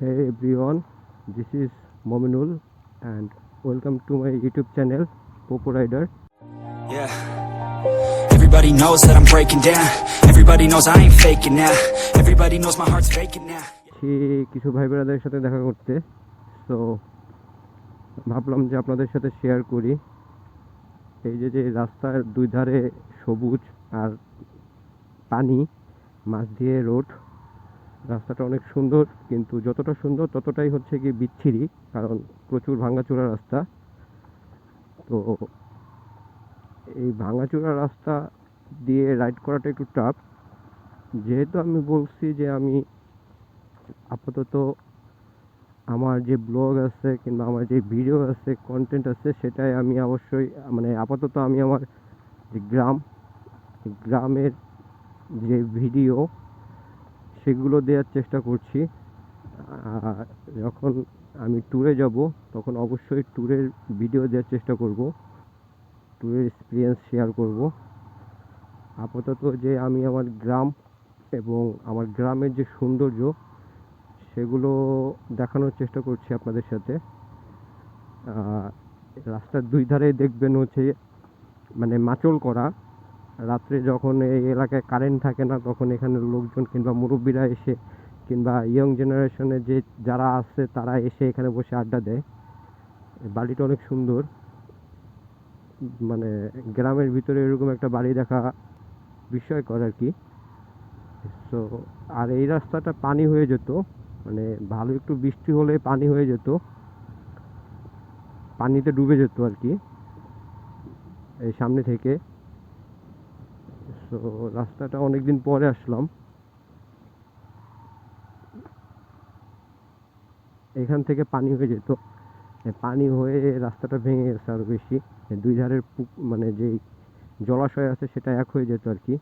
Hey everyone, this is Mominul and welcome to my YouTube channel Popo Rider. Yeah. Everybody knows that I'm breaking down. Everybody knows I ain't faking now. Everybody knows my heart's faking now. সে কিছু ভাই বোনেদের সাথে দেখা করতে তো ভাবলাম যে আপনাদের সাথে শেয়ার করি এই যে যে রাস্তার দুই ধারে সবুজ আর পানি মাছ দিয়ে রোড রাস্তাটা অনেক সুন্দর, কিন্তু যতটা সুন্দর ততটাই হচ্ছে কি বিচ্ছিরি, কারণ প্রচুর ভাঙাচোরা রাস্তা। তো এই ভাঙাচোরা রাস্তা দিয়ে রাইড করাটা একটু টাফ যেহেতু আমি বলছি যে আমি আপাতত আমার যে ব্লগ আছে কিংবা আমার যে ভিডিও আছে কন্টেন্ট আছে, সেটাই আমি অবশ্যই মানে আপাতত আমি আমার যে গ্রাম গ্রামের যে ভিডিও সেগুলো দেওয়ার চেষ্টা করছি। যখন আমি ট্যুরে যাব, তখন অবশ্যই ট্যুরের ভিডিও দেওয়ার চেষ্টা করব। ট্যুরের এক্সপিরিয়েন্স শেয়ার করব। আপাতত যে আমি আমার গ্রাম এবং আমার গ্রামের যে সৌন্দর্য, সেগুলো দেখানোর চেষ্টা করছি আপনাদের সাথে। রাস্তার দুই ধারে দেখবেন হচ্ছে মানে মাচল করা। রাত্রে যখন এই এলাকায় কারেন্ট থাকে না, তখন এখানে লোকজন কিংবা মুরব্বীরা এসে কিংবা ইয়ং জেনারেশনের যে যারা আছে, তারা এসে এখানে বসে আড্ডা দেয়। বাড়িটা অনেক সুন্দর। মানে গ্রামের ভিতরে এরকম একটা বাড়ি দেখা বিস্ময়কর আর কি। তো আর এই রাস্তাটা পানি হয়ে যেত। মানে ভালো একটু বৃষ্টি হলে পানি হয়ে যেত। পানিতে ডুবে যেত আর কি। এই সামনে থেকে। তো রাস্তাটা অনেকদিন পরে আসলাম। এখান থেকে পানি হয়ে যেত। পানি হয়ে রাস্তাটা ভেঙে গেছে আরও বেশি। দুই ধারের মানে যেই জলাশয় আছে সেটা এক হয়ে যেত আর কি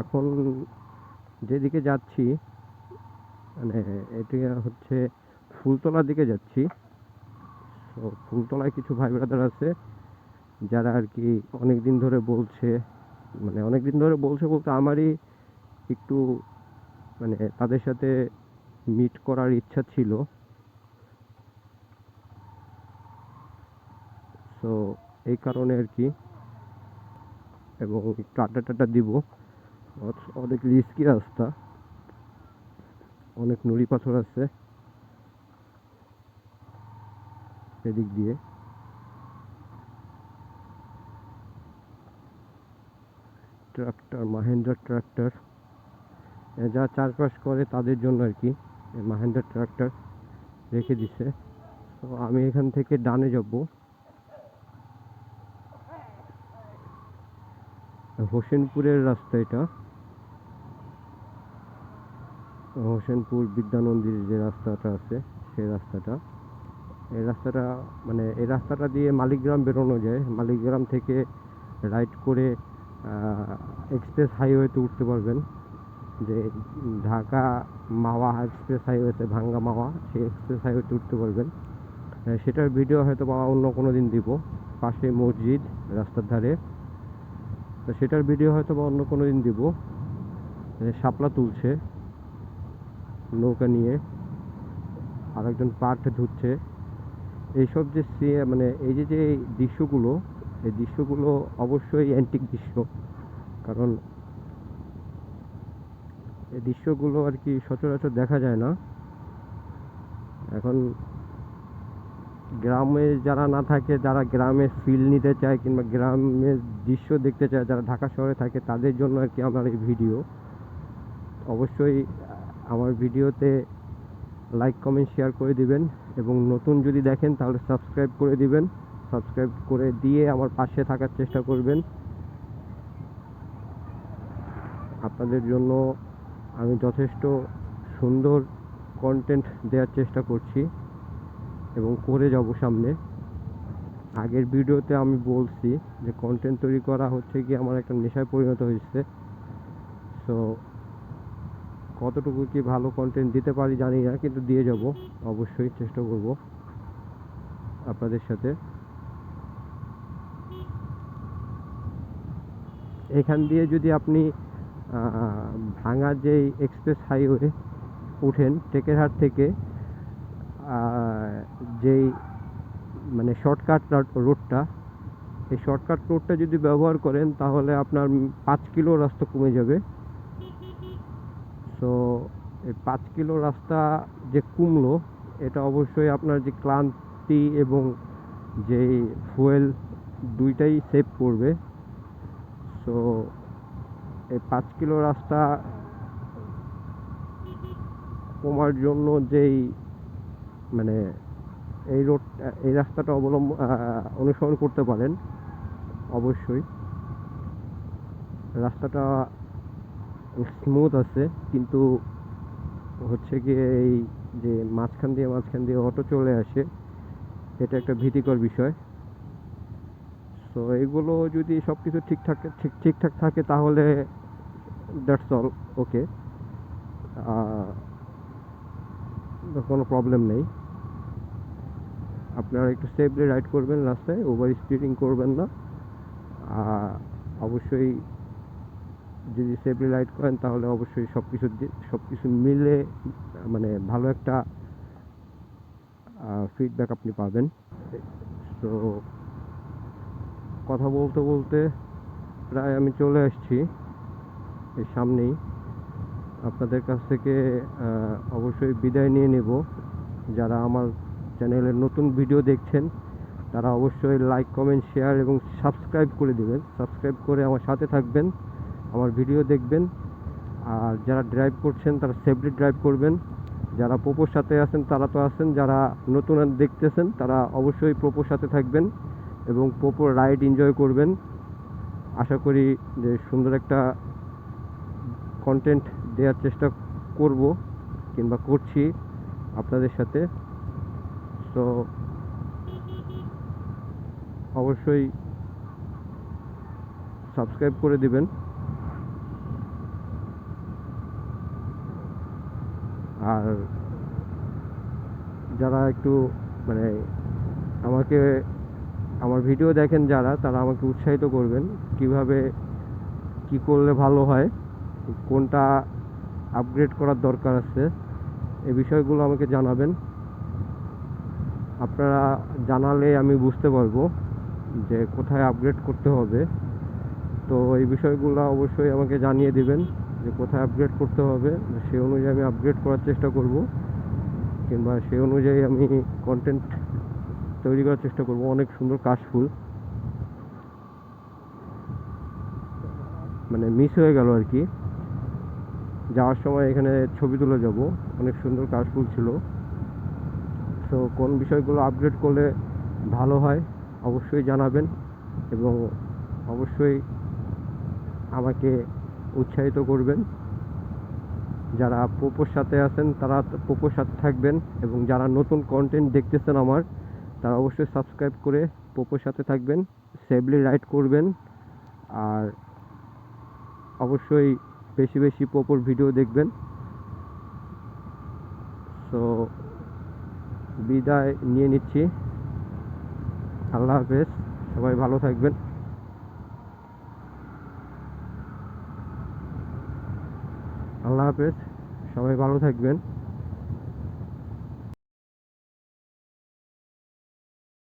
এখন যেদিকে যাচ্ছি মানে এটি হচ্ছে ফুলতলার দিকে যাচ্ছি। তো ফুলতলায় কিছু ভাই ব্রাদার আছে। যারা আর কি অনেক দিন ধরে বলছে মানে অনেক দিন ধরে বলছে বলতে আমারই একটু মানে তাদের সাথে মিট করার ইচ্ছা ছিল। তো এই কারণে আর কি। এবং আড্ডা টাড্ডা দিব। অনেক রিস্কি রাস্তা। অনেক নুড়ি পাথর আছে। এদিক দিয়ে। Tractor, Mahindra tractor. যা চাষবাস করে তাদের জন্য আর কি মাহেন্দ্রা ট্রাক্টর রেখে দিছে। তো আমি এখান থেকে ডানে যাব। হোসেনপুরের রাস্তা এটা। হোসেনপুর বিদ্যানন্দির যে রাস্তাটা আছে, সেই রাস্তাটা। এই রাস্তাটা মানে এই রাস্তাটা দিয়ে মালিকগ্রাম বেরোনো যায়। মালিকগ্রাম থেকে রাইড করে এক্সপ্রেস হাইওয়েতে উঠতে পারবেন। যে ঢাকা মাওয়া এক্সপ্রেস হাইওয়েতে ভাঙ্গা মাওয়া, সেই এক্সপ্রেস হাইওয়েতে উঠতে পারবেন। সেটার ভিডিও হয়তো বা অন্য কোনো দিন দিব। পাশে মসজিদ, রাস্তার ধারে। তো সেটার ভিডিও হয়তো বা অন্য কোনো দিন দিব। শাপলা তুলছে, নৌকা নিয়ে। আরেকজন পাট ধুচ্ছে। এইসব যে মানে এই যে যে দৃশ্যগুলো এই দৃশ্যগুলো অবশ্যই অ্যান্টিক দৃশ্য। কারণ এই দৃশ্যগুলো আর কি সচরাচর দেখা যায় না। এখন গ্রামে যারা না থাকে, যারা গ্রামে ফিল নিতে চায় কিংবা গ্রামের দৃশ্য দেখতে চায়, যারা ঢাকা শহরে থাকে, তাদের জন্য আর কি আমার এই ভিডিও অবশ্যই আমার ভিডিওতে লাইক কমেন্ট শেয়ার করে দিবেন এবং নতুন যদি দেখেন তাহলে সাবস্ক্রাইব করে দিবেন। সাবস্ক্রাইব করে দিয়ে আমার পাশে থাকার চেষ্টা করবেন। আপনাদের জন্য আমি যথেষ্ট সুন্দর কন্টেন্ট দেওয়ার চেষ্টা করছি এবং করে যাব সামনে। আগের ভিডিওতে আমি বলছি যে কন্টেন্ট তৈরি করা হচ্ছে কি আমার একটা নেশায় পরিণত হয়েছে। সো কতটুকু কি ভালো কন্টেন্ট দিতে পারি জানি না, কিন্তু দিয়ে যাব। অবশ্যই চেষ্টা করব আপনাদের সাথে। এখান দিয়ে যদি আপনি ভাঙা যেই এক্সপ্রেস হাইওয়ে উঠেন, টেকেরহাট থেকে যেই মানে শর্টকাট রোডটা এই শর্টকাট রোডটা যদি ব্যবহার করেন, তাহলে আপনার পাঁচ কিলো রাস্তা কমে যাবে। সো এই পাঁচ কিলো রাস্তা যে কমলো, এটা অবশ্যই আপনার যে ক্লান্তি এবং যেই ফুয়েল দুইটাই সেভ করবে। সো এই পাঁচ কিলো রাস্তা কমার জন্য যেই মানে এই রোড, এই রাস্তাটা অবলম্বন অনুসরণ করতে পারেন, অবশ্যই। রাস্তাটা স্মুথ আছে, কিন্তু হচ্ছে গিয়ে এই যে মাঝখান দিয়ে মাঝখান দিয়ে অটো চলে আসে, এটা একটা ভীতিকর বিষয়। তো এগুলো যদি সব কিছু ঠিকঠাক, ঠিক, ঠিকঠাক থাকে তাহলে দ্যাটস অল ওকে কোনো প্রবলেম নেই। আপনারা একটু সেফলি রাইড করবেন রাস্তায় ওভার স্পিডিং করবেন না। অবশ্যই যদি সেফলি রাইড করেন তাহলে অবশ্যই সব কিছু সব কিছু মিলে মানে ভালো একটা ফিডব্যাক আপনি পাবেন। তো কথা বলতে বলতে প্রায় আমি চলে আসছি এই সামনেই। আপনাদের কাছ থেকে অবশ্যই বিদায় নিয়ে নেব। যারা আমার চ্যানেলের নতুন ভিডিও দেখছেন, তারা অবশ্যই লাইক কমেন্ট শেয়ার এবং সাবস্ক্রাইব করে দেবেন। সাবস্ক্রাইব করে আমার সাথে থাকবেন, আমার ভিডিও দেখবেন। আর যারা ড্রাইভ করছেন, তারা সেফলি ড্রাইভ করবেন। যারা পোপোর সাথে আছেন, তারা তো আছেন। যারা নতুন দেখতেছেন, তারা অবশ্যই পোপোর সাথে থাকবেন। এবং পোপোর রাইড এনজয় করবেন। আশা করি যে সুন্দর একটা কন্টেন্ট দেওয়ার চেষ্টা করব কিংবা করছি আপনাদের সাথে। তো অবশ্যই সাবস্ক্রাইব করে দিবেন। আর যারা একটু মানে আমাকে আমার ভিডিও দেখেন যারা, তারা আমাকে উৎসাহিত করবেন কীভাবে, কি করলে ভালো হয়, কোনটা আপগ্রেড করার দরকার আছে, এই বিষয়গুলো আমাকে জানাবেন। আপনারা জানালে আমি বুঝতে পারব যে কোথায় আপগ্রেড করতে হবে। তো এই বিষয়গুলো অবশ্যই আমাকে জানিয়ে দিবেন যে কোথায় আপগ্রেড করতে হবে সেই অনুযায়ী আমি আপগ্রেড করার চেষ্টা করব। কিংবা সেই অনুযায়ী আমি কন্টেন্ট তৈরি করার চেষ্টা করব। অনেক সুন্দর কাশফুল মানে মিস হয়ে গেল আর কি। যাওয়ার সময় এখানে ছবি তুলে যাব। অনেক সুন্দর কাশফুল ছিল। তো কোন বিষয়গুলো আপগ্রেড করলে ভালো হয়, অবশ্যই জানাবেন এবং অবশ্যই আমাকে উৎসাহিত করবেন। যারা পোপোর সাথে আছেন, তারা পোপোর সাথে থাকবেন এবং যারা নতুন কন্টেন্ট দেখতেছেন আমার তারা অবশ্যই সাবস্ক্রাইব করে পোপোর সাথে থাকবেন সেফলি রাইড করবেন, আর অবশ্যই বেশি বেশি পোপোর ভিডিও দেখবেন। সো বিদায় নিয়ে নিচ্ছি। আল্লাহ হাফেজ, সবাই ভালো থাকবেন। আল্লাহ হাফেজ, সবাই ভালো থাকবেন।